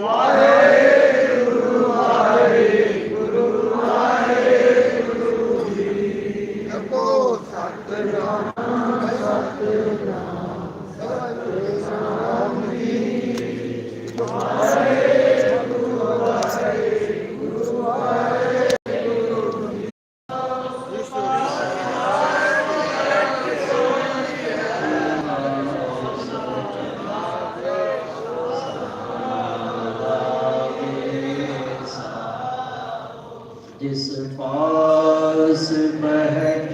Father.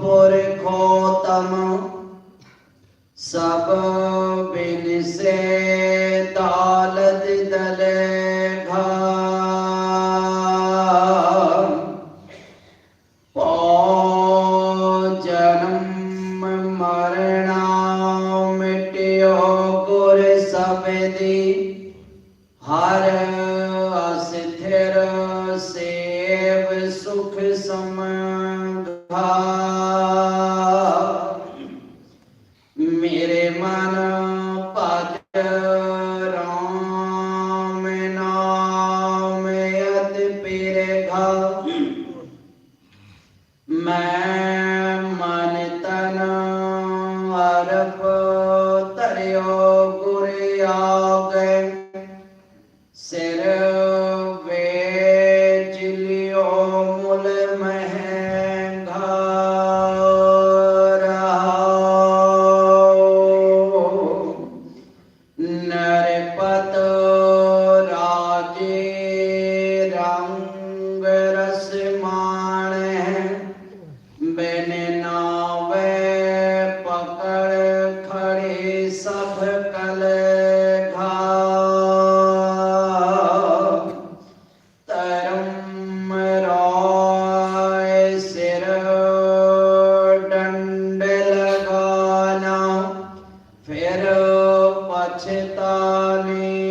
ਪੁਰਖੋਤਮ ਸਭ ਬਿਨਸੇ ਦਾਲਤ ਦਲੇ ਘਾ। ਪੋ ਜਨਮ ਮਰਣਾ ਮਿਟਿਓ ਗੁਰ ਸਭ ਦੀ, ਹਰ ਅਸਥਿਰ إيمانا છેતાલી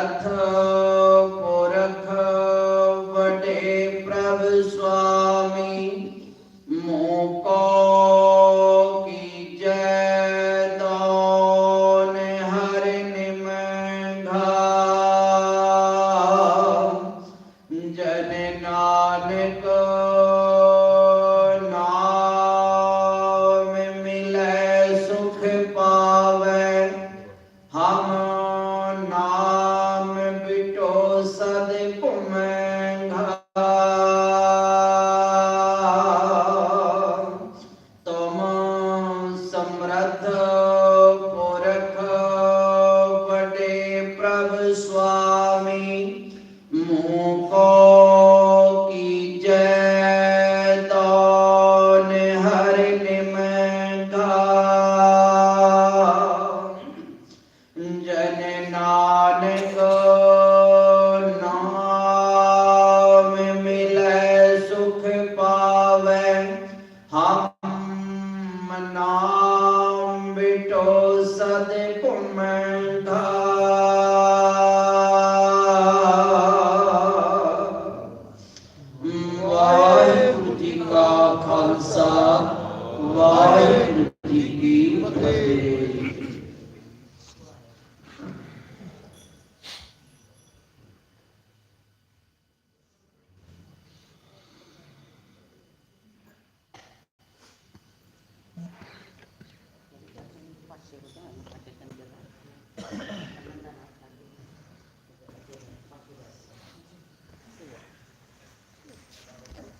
प्रार्थना